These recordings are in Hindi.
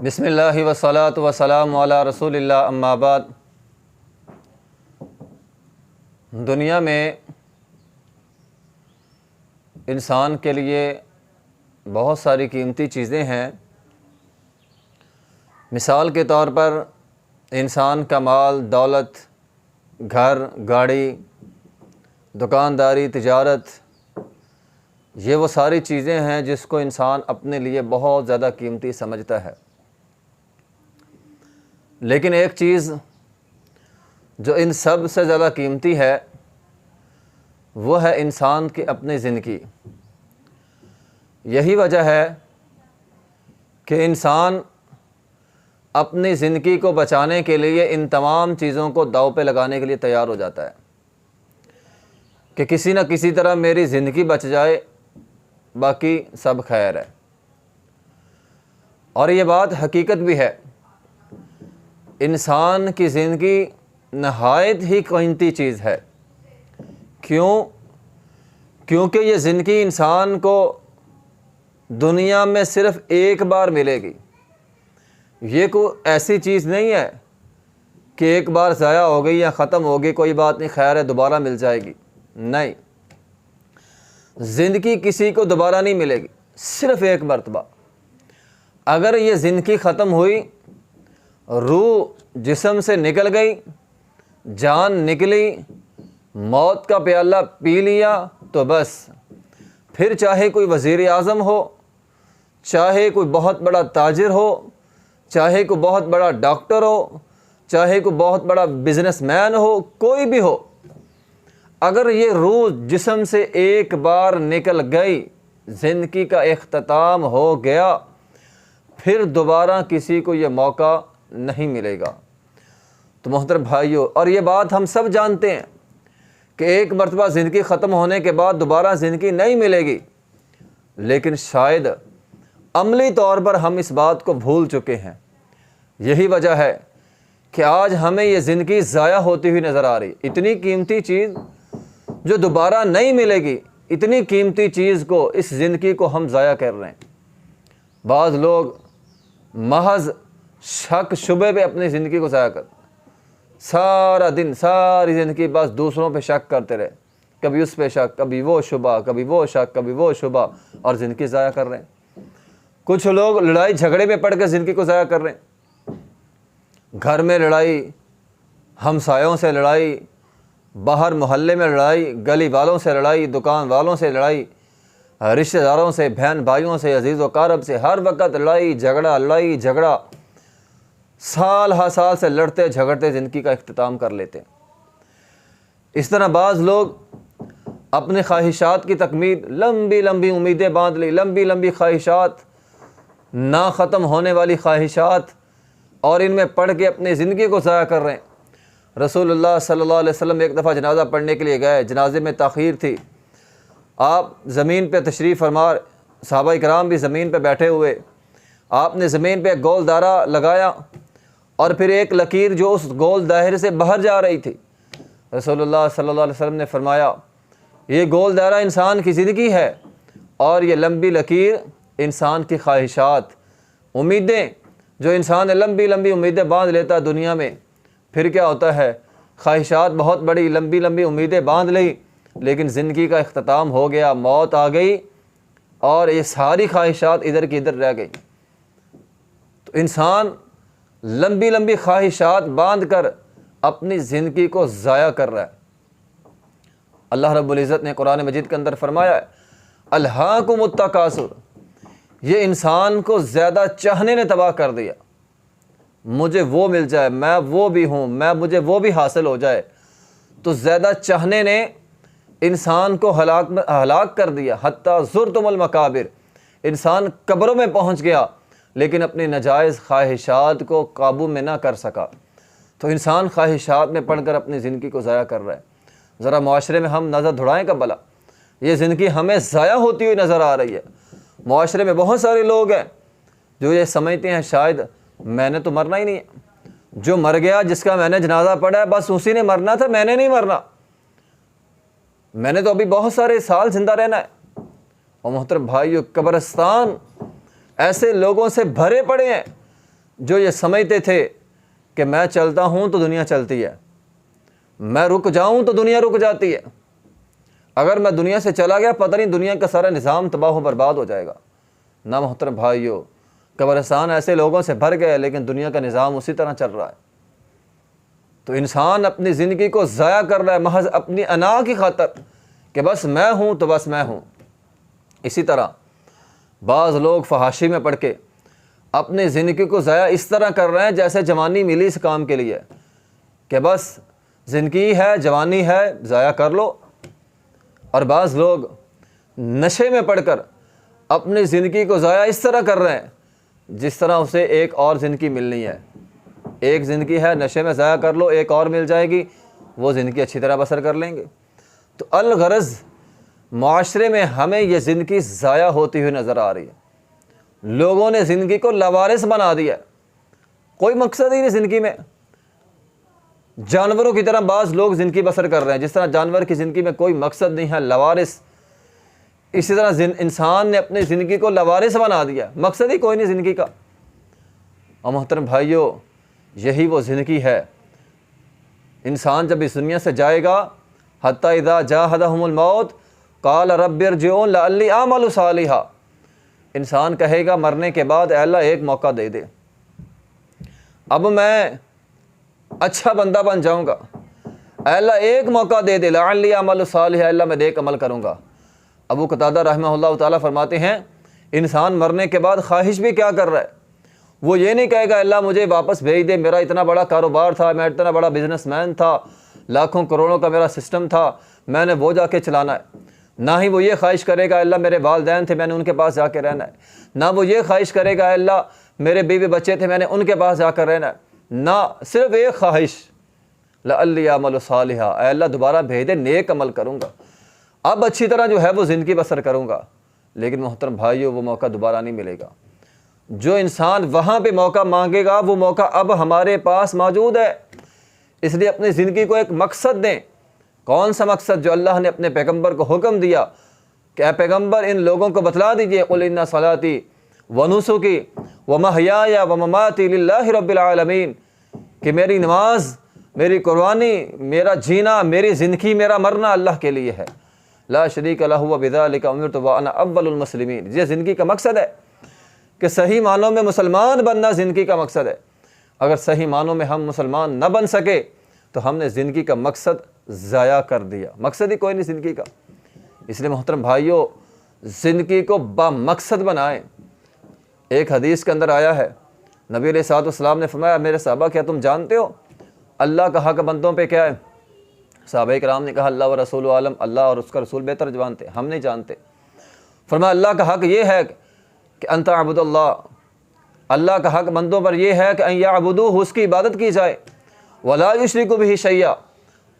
बिसमीम वसलात वसलाम रसूल अम्माबाद दुनिया में इंसान के लिए बहुत सारी कीमती चीज़ें हैं। मिसाल के तौर पर इंसान का माल, दौलत, घर, गाड़ी, दुकानदारी, तिजारत, ये वो सारी चीज़ें हैं जिसको इंसान अपने लिए बहुत ज़्यादा कीमती समझता है। लेकिन एक चीज़ जो इन सबसे ज़्यादा कीमती है, वो है इंसान की अपनी ज़िंदगी। यही वजह है कि इंसान अपनी ज़िंदगी को बचाने के लिए इन तमाम चीज़ों को दाव पे लगाने के लिए तैयार हो जाता है। कि किसी न किसी तरह मेरी ज़िंदगी बच जाए, बाकी सब खैर है। और ये बात हकीकत भी है। इंसान की ज़िंदगी नहायत ही कीमती चीज़ है। क्यों? क्योंकि ये ज़िंदगी इंसान को दुनिया में सिर्फ़ एक बार मिलेगी। ये कोई ऐसी चीज़ नहीं है कि एक बार ज़ाया हो गई या ख़त्म हो गई, कोई बात नहीं, खैर है, दोबारा मिल जाएगी। नहीं। ज़िंदगी किसी को दोबारा नहीं मिलेगी, सिर्फ़ एक मरतबा। अगर ये ज़िंदगी ख़त्म हुई रूह जिसम से निकल गई, जान निकली, मौत का प्याला पी लिया तो बस। फिर चाहे कोई वज़ी अज़म हो, चाहे कोई बहुत बड़ा ताजर हो, चाहे कोई बहुत बड़ा डॉक्टर हो, चाहे कोई बहुत बड़ा बिजनेसमैन हो, कोई भी हो, अगर ये रूह जिसम से एक बार निकल गई, ज़िंदगी का अख्ताम हो गया, फिर दोबारा किसी को ये मौका नहीं मिलेगा। तो मोहतर भाइयों, और ये बात हम सब जानते हैं कि एक मरतबा ज़िंदगी ख़त्म होने के बाद दोबारा ज़िंदगी नहीं मिलेगी। लेकिन शायद अमली तौर पर हम इस बात को भूल चुके हैं। यही वजह है कि आज हमें ये ज़िंदगी ज़ाया होती हुई नज़र आ रही। इतनी कीमती चीज़ जो दोबारा नहीं मिलेगी, इतनी कीमती चीज़ को, इस ज़िंदगी को हम ज़ाया कर रहे हैं। बाज़ लोग महज शक शुबे पे अपनी ज़िंदगी को ज़ाया कर। सारा दिन, सारी ज़िंदगी बस दूसरों पे शक करते रहे। कभी उस पे शक, कभी वो शुबा, कभी वो शक, कभी वो शुबा, और ज़िंदगी ज़ाया कर रहे हैं। कुछ लोग लड़ाई झगड़े में पड़ कर ज़िंदगी को ज़ाया कर रहे हैं। घर में लड़ाई, हमसायों से लड़ाई, बाहर मोहल्ले में लड़ाई, गली वालों से लड़ाई, दुकान वालों से लड़ाई, रिश्तेदारों से, बहन भाइयों से, अज़ीज़ वकारब से, हर वक्त लड़ाई, झगड़ा लड़ाई, झगड़ा। साल हा साल से लड़ते, झगड़ते, ज़िंदगी का अख्ताम कर लेते हैं। इस तरह बाज़ लोग अपने ख्वाहिशात की तकमील लंबी लंबी उम्मीदें बाँध ली, लंबी लंबी ख्वाहिशात, ना ख़त्म होने वाली ख्वाहिशात, और इनमें पढ़ के अपनी ज़िंदगी को ज़ाया कर रहे हैं। रसूलुल्लाह सल्लल्लाहु अलैहि वसल्लम एक दफ़ा जनाजा पढ़ने के लिए गए, जनाजे में तख़ीर थी। आप ज़मीन पर तशरीफ़ फरमा, सहाबा कराम भी ज़मीन पर बैठे हुए। आपने ज़मीन पर गोल दारा लगाया और फिर एक लकीर जो उस गोल दायरे से बाहर जा रही थी। रसोल्ला अलैहि वसल्लम ने फरमाया, ये गोल दायरा इंसान की ज़िंदगी है और ये लंबी लकीर इंसान की ख्वाहिशात। उम्मीदें जो इंसान लंबी लंबी उम्मीदें बाँध लेता है दुनिया में, फिर क्या होता है? ख्वाहिशात बहुत बड़ी, लंबी लंबी उम्मीदें बाँध ली, लेकिन ज़िंदगी का अख्ताम हो गया, मौत आ गई और ये सारी ख्वाहिशात इधर की इधर रह गई। तो इंसान लंबी लंबी ख्वाहिशात बाँध कर अपनी ज़िंदगी को ज़ाया कर रहा है। अल्लाह रब्ज़त ने कुरान मजीद के अंदर फरमाया है अल्लाह को मुत्तकासुर ये इंसान को ज़्यादा चाहने ने तबाह कर दिया। मुझे वो मिल जाए, मैं वो भी हूँ, मैं, मुझे वो भी हासिल हो जाए। तो ज़्यादा चाहने ने इंसान को हलाक हलाक कर दिया। हती ज़ुरतुमल मकाबिर, इंसान कब्रों में पहुँच गया। लेकिन अपनी नजायज़ ख्वाहिशात को काबू में ना कर सका। तो इंसान ख्वाहिशात में पढ़कर अपनी ज़िंदगी को ज़ाया कर रहा है। ज़रा माशरे में हम नज़र धुड़ाएँ का भला। ये ज़िंदगी हमें ज़ाया होती हुई नज़र आ रही है। माशरे में बहुत सारे लोग हैं जो ये समझते हैं, शायद मैंने तो मरना ही नहीं है। जो मर गया, जिसका मैंने जनाजा पढ़ा है, बस उसी ने मरना था, मैंने नहीं मरना। मैंने तो अभी बहुत सारे साल ज़िंदा रहना है। और मोहतरम भाई कब्रस्तान ऐसे लोगों से भरे पड़े हैं जो ये समझते थे कि मैं चलता हूँ तो दुनिया चलती है। मैं रुक जाऊँ तो दुनिया रुक जाती है। अगर मैं दुनिया से चला गया, पता नहीं दुनिया का सारा निज़ाम तबाह बर्बाद हो जाएगा। ना मोहतरम भाइयों, कब्रस्तान ऐसे लोगों से भर गए लेकिन दुनिया का निज़ाम उसी तरह चल रहा है। तो इंसान अपनी ज़िंदगी को ज़ाया कर रहा है, महज अपनी अना की खातर कि बस मैं हूँ तो बस मैं हूँ। इसी तरह बाज़ लोग फहाशी में पढ़ के अपनी ज़िंदगी को ज़ाया इस तरह कर रहे हैं जैसे जवानी मिली इस काम के लिए, कि बस ज़िंदगी है, जवानी है, ज़ाया कर लो। और बाज़ लोग नशे में पढ़कर अपनी ज़िंदगी को ज़ाया इस तरह कर रहे हैं, जिस तरह उसे एक और ज़िंदगी मिलनी है। एक ज़िंदगी है, नशे में ज़ाया कर लो, एक और मिल जाएगी, वो ज़िंदगी अच्छी तरह बसर कर लेंगे। तो अलगरज़ माशरे में हमें ये ज़िंदगी ज़ाया होती हुई नज़र आ रही है। लोगों ने ज़िंदगी को लवारिस बना दिया। कोई मकसद ही नहीं ज़िंदगी में। जानवरों की तरह बाज़ लोग ज़िंदगी बसर कर रहे हैं। जिस तरह जानवर की ज़िंदगी में कोई मकसद नहीं है, लवारिस। इसी तरह इंसान ने अपनी ज़िंदगी को लवारिस बना दिया। मकसद ही कोई नहीं ज़िंदगी का। और मोहतरम भाइयों, यही वो ज़िंदगी है। इंसान जब इस दुनिया से जाएगा हती इदा जाहदमौत काल रब्बर जो ली आमल सालिहा। इंसान कहेगा, मरने के बाद अल्लाह एक मौका दे दे। अब मैं अच्छा बंदा बन जाऊँगा। अल्लाह एक मौका दे दे ली अमल साल अल्लाह मैं देख अमल करूँगा। अबू कतादा रहमल्ला ताली फरमाते हैं, इंसान मरने के बाद ख्वाहिश भी क्या कर रहा है? वो ये नहीं कहेगा, अल्लाह मुझे वापस भेज दे, मेरा इतना बड़ा कारोबार था, मैं इतना बड़ा बिजनेसमैन था, लाखों करोड़ों का मेरा सिस्टम था, मैंने वो जाके चलाना है। ना ही वो ये ख्वाहिश करेगा, अल्लाह मेरे वालदेन थे, मैंने उनके पास जाके रहना है। ना वो ये ख्वाहिश करेगा, अल्लाह मेरे बीवी बच्चे थे, मैंने उनके पास जाकर रहना है। ना सिर्फ़ एक ख्वाहिश लामल सालिहा अल्लाह दोबारा भेज दे, नेक अमल करूँगा। अब अच्छी तरह जो है वो ज़िंदगी बसर करूँगा, लेकिन मोहतरम भाइयों, वो मौका दोबारा नहीं मिलेगा। जो इंसान वहाँ पे मौका मांगेगा, वो मौका अब हमारे पास मौजूद है। इसलिए अपनी ज़िंदगी को एक मकसद दें। कौन सा मकसद जो अल्लाह ने अपने पैगंबर को हुक्म दिया? कि पैगंबर इन लोगों को बतला दीजिए? कुलन्ना सलाती वनुसु की व महया व ममाती रबालमीन कि मेरी नमाज़, मेरी कुर्बानी, मेरा जीना, मेरी ज़िंदगी, मेरा मरना अल्लाह के लिए है। ला शरीक बिदामिर तो वाना अव्वलमसलमिन ये ज़िंदगी का मकसद है कि सही मानों में मुसलमान बनना ज़िंदगी का मकसद है। अगर सही मानों में हम मुसलमान न बन सके तो हमने ज़िंदगी का मकसद ज़ाया कर दिया। मकसद ही कोई नहीं ज़िंदगी का। इसलिए मोहतरम भाइयों, ज़िंदगी को बामकसद बनाएँ। एक हदीस के अंदर आया है, नबी सातम ने फरमाया, मेरे साहबा, क्या तुम जानते हो? अल्लाह का हक बंदों पे क्या है? साहब कराम ने कहा, अल्लाह व रसूल आलम, अल्लाह और उसका रसूल बेहतर जानते, हम नहीं जानते। फरमाया, अल्लाह का हक ये है कि अंत अबुदल्ला अल्लाह का हक बंदों पर यह है कि अबुदू उसकी इबादत की जाए। वला को भी शैया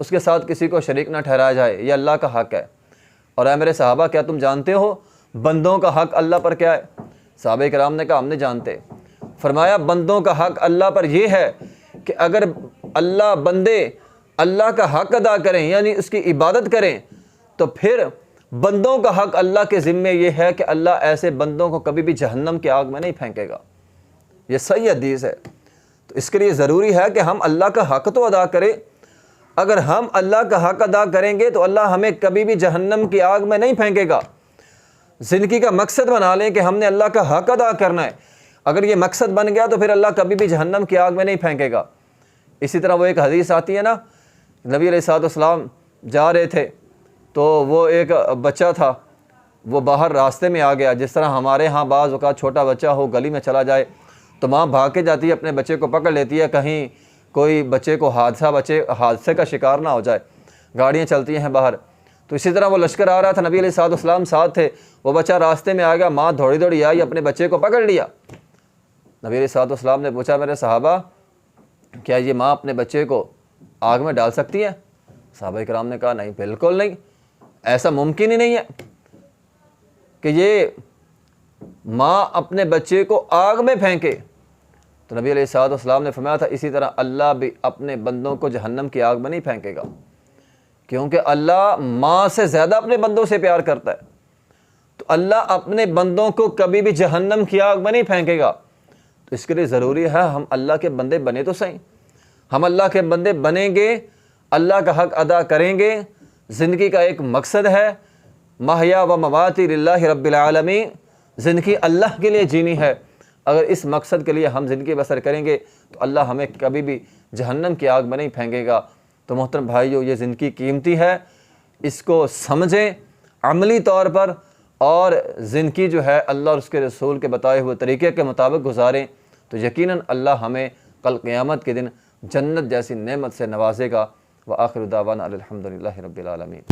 उसके साथ किसी को शरीक ना ठहराया जाए यह अल्लाह का हक है। और अ मेरे साहबा, क्या तुम जानते हो बंदों का हक अल्लाह पर क्या है? साहब कराम ने कहा, हम नहीं जानते। फरमाया, बंदों का हक अल्लाह पर यह है कि अगर अल्लाह बंदे अल्लाह का हक अदा करें, यानी उसकी इबादत करें तो फिर बंदों का हक अल्लाह के ज़िम्मे यह है कि अल्लाह ऐसे बंदों को कभी भी जहन्नम के आग में नहीं फेंकेगा। ये सही हदीस है। तो इसके लिए ज़रूरी है कि हम अल्लाह का हक तो अदा करें अगर हम अल्लाह का हक अदा करेंगे तो अल्लाह हमें कभी भी जहन्नम की आग में नहीं फेंकेगा। ज़िंदगी का मकसद बना लें कि हमने अल्लाह का हक अदा करना है। अगर ये मकसद बन गया तो फिर अल्लाह कभी भी जहन्नम की आग में नहीं फेंकेगा। इसी तरह वो एक हदीस आती है ना, नबी सलाम जा रहे थे तो वो एक बच्चा था, वो बाहर रास्ते में आ गया, जिस तरह हमारे यहाँ बाज़ छोटा बच्चा हो, गली में चला जाए तो माँ भाग के जाती है, अपने बच्चे को पकड़ लेती है, कहीं कोई बच्चे को हादसा बचे, हादसे का शिकार ना हो जाए, गाड़ियाँ चलती हैं बाहर। तो इसी तरह वो लश्कर आ रहा था, नबी सातम साथ थे, वो बच्चा रास्ते में आ गया, माँ दौड़ी दौड़ी आई, अपने बच्चे को पकड़ लिया। नबी सातम ने पूछा, मेरे साहबा, क्या ये माँ अपने बच्चे को आग में डाल सकती है? साहब कराम ने कहा, नहीं, बिल्कुल नहीं, ऐसा मुमकिन ही नहीं है कि ये माँ अपने बच्चे को आग में फेंके। तो नबी सलाम ने फरमाया था, इसी तरह अल्लाह भी अपने बंदों को जहन्नम की आग में नहीं फेंकेगा। क्योंकि अल्लाह माँ से ज़्यादा अपने बंदों से प्यार करता है। तो अल्लाह अपने बंदों को कभी भी जहन्नम की आग में नहीं फेंकेगा। तो इसके लिए ज़रूरी है, हम अल्लाह के बंदे बने तो सही। हम अल्लाह के बंदे बनेंगे, अल्लाह का हक अदा करेंगे, ज़िंदगी का एक मकसद है, महया व मवाती रबालमी ज़िंदगी अल्लाह के लिए जीनी है। अगर इस मकसद के लिए हम ज़िंदगी बसर करेंगे तो अल्लाह हमें कभी भी जहन्नम की आग में नहीं फेंकेगा। तो मोहतरम भाइयों, ये ज़िंदगी कीमती है। इसको समझें अमली तौर पर और ज़िंदगी जो है अल्लाह और उसके रसूल के बताए हुए तरीके के मुताबिक गुजारें। तो यकीनन अल्लाह हमें कल क़यामत के दिन जन्नत जैसी नेमत से नवाजेगा। व आखिर दावाना अलहमदिल्ला रबालमीन